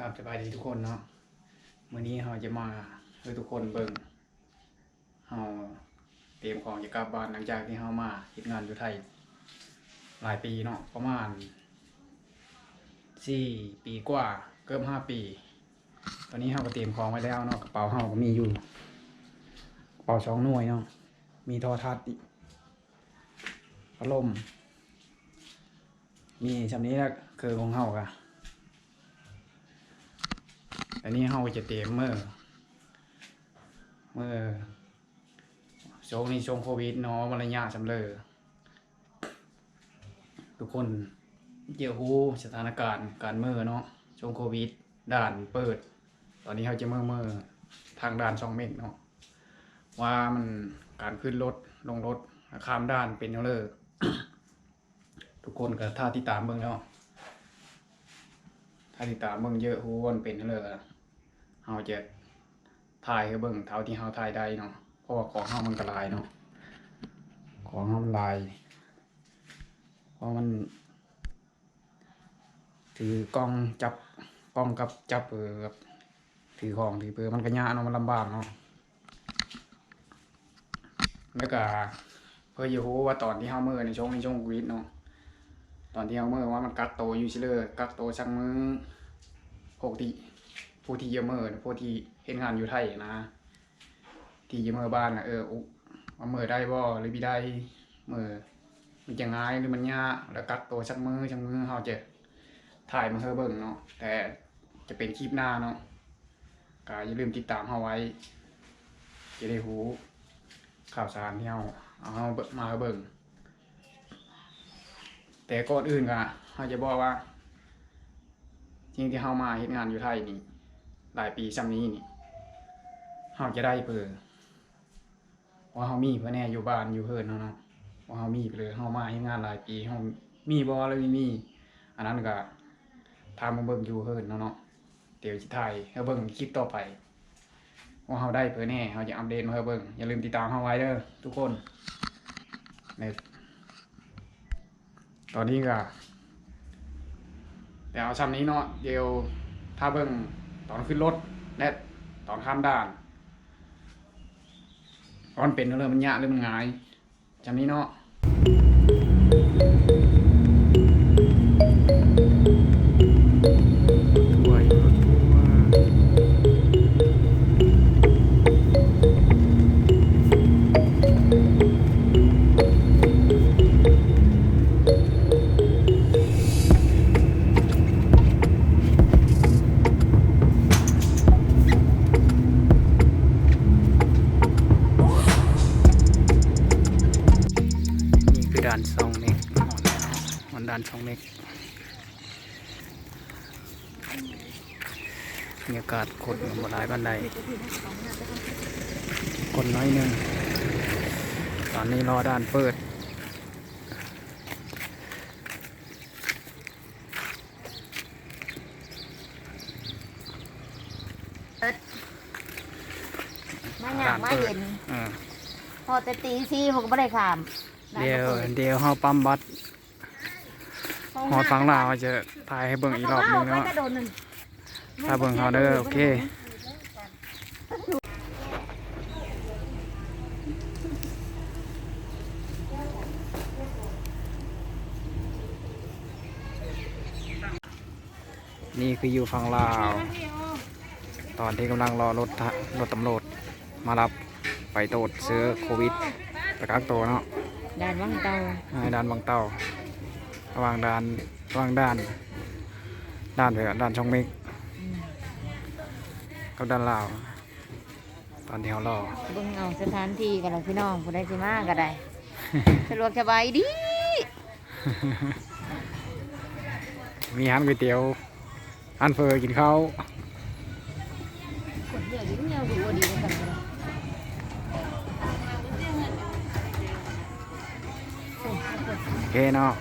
ครับสบายดีทุกคนเนาะมื้อนี้เราจะมาให้ทุกคนเบิ่งเราเตรียมของจะกลับบ้านหลังจากที่เรามาเฮ็ดงานอยู่ไทย หลายปีเนาะประมาณสี่ปีกว่าเกือบห้าปี ตอนนี้เราก็เตรียมของไว้แล้วเนาะกระเป๋าเราก็มีอยู่กระเป๋าสองหน่วยเนาะมีโทรทัศน์อีกพัดลมมีชำนี้แล้วคือของเฮากะ อันนี้เฮาจะเตรียมเมื่อเมื่อช่วงนี้ช่วงโควิดเนาะมันรยะสำเร็จทุกคนเกี่ยวหูสถานการณ์การเมื่อเนาะช่วงโควิด ด่านเปิด ตอนนี้เขาจะเมื่อเมื่อทางด่านช่องเมฆเนาะว่ามันการขึ้นรถลงรถข้ามด่านเป็นยังเลยทุกคนก็ท่าที่ตามเบิ่งแล้วถ้าที่ตามเบิ่งเยอะหูวันเป็นเลยอะ เฮาจะถ่ายให้เบิ่งเท่าที่เฮาถ่ายได้เนาะเพราะว่าของเฮามันก็หลายเนาะของเฮามันลายเพราะมัน ถือกล้องจับกล้องกับจับเออกับถือของถือเปือมันก็ยากเนาะมันลำบากเนาะแล้วก็เพื่อจะรู้ว่าตอนที่เฮาเมื่อในช่วงในช่วงวิดเนาะตอนที่เฮาเมื่อว่ามันกักโตอยู่ซิเลยกักโตชักมือปกติ ผู้ที่เยอะเมื่อน่ะผู้ที่เห็นงานอยู่ไทยนะ ที่เยอะเมื่อบ้านนะเอออุว่าเมื่อได้บ่หรือบ่ได้เมื่อมันจะง่ายหรือมันยากแล้วกักตัวชักมือชักมือเฮาจะถ่ายมาให้เบิ่งเนาะแต่จะเป็นคลิปหน้าเนาะก็อย่าลืมติดตามเฮาไว้ จะได้รู้ข่าวสารที่เฮาเอาเฮามาให้เบิ่งแต่ก่อนอื่นก็เฮาจะบอกว่าจริงที่เฮามาเฮ็ดงานอยู่ไทยนี่ หลายปีซ้ำนี้นี่เฮาจะได้เพื่อว่าเฮามีเพื่อแน่อยู่บ้านอยู่เพิ่นเนาะเนาะว่าเฮามีไปเลยเฮามาเฮ็ดงานหลายปีเฮามีบ่หรือไม่มี อันนั้นก็ทามาเบิ่งอยู่เพิ่นเนาะเนาะเดี๋ยวสิถ่ายให้เบิ่งคลิปต่อไปว่าเฮาได้เพื่อแน่เฮาจะอัปเดตมาให้เบิ่งอย่าลืมติดตามเฮาไว้เด้อทุกคนในตอนนี้ก็แต่เอาซ้ำนี้เนาะเดี๋ยวถ้าเบิ่ง ตอนขึ้นรถและตอนข้ามด่านตอนเป็นเรื่องมันยากหรือมันง่ายจำนี้เนาะ ด่านสองเมกมันด่านสองเมกบรรยากาศคนบหลายบันไดคนน้อยหนึ่งตอนนี้รอด่านเปิดมาหยากมาเย็นอ่าพอแต่ตีซี่ผมก็ไม่ได้ขาม เดี๋ยวเดี๋ยวเฮาปั๊มบัตรหอฟังลาวจะถ่ายให้เบิ่งอีกรอบหนึงเนาะเนาะถ้าเบิ่งเฮาเด้อโอเคนี่คืออยู่ฝั่งลาว ตอนที่กำลังรอรถทะรถตำรวจมารับไปตรวจเชื้อโควิดไปกักตัวเนาะ ด่านวังเตาให้ด่านบางเต้าระหว่างด่านระหว่างด่าน ด่านไปกับด่านช่องเมกกับด่านลาว ตอนที่เขารอ เบิ่งเอาสถานที่กันแล้วพี่น้องผู้ใดสิมาก็ได้ สะดวกสบายดี มีร้านก๋วยเตี๋ยวร้านเฟอร์กินข้าวคนเดือดยิ่งเงาดูว่าดี เคเนาะ